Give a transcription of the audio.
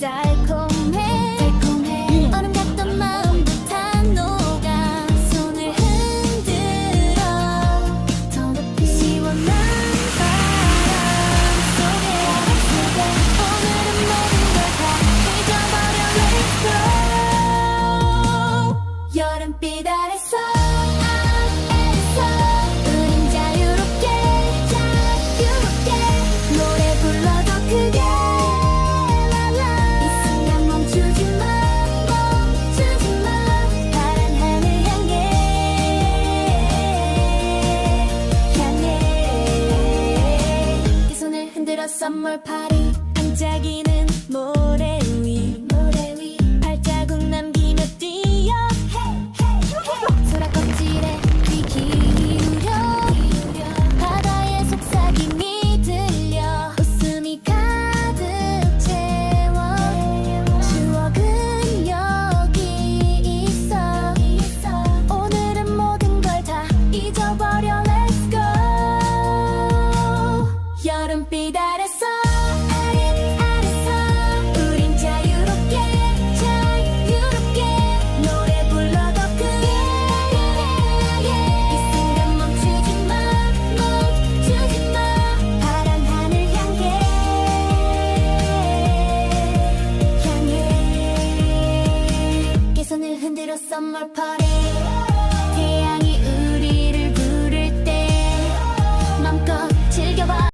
ใจคง 들어 선물 파리 반짝이는 모래. summer party.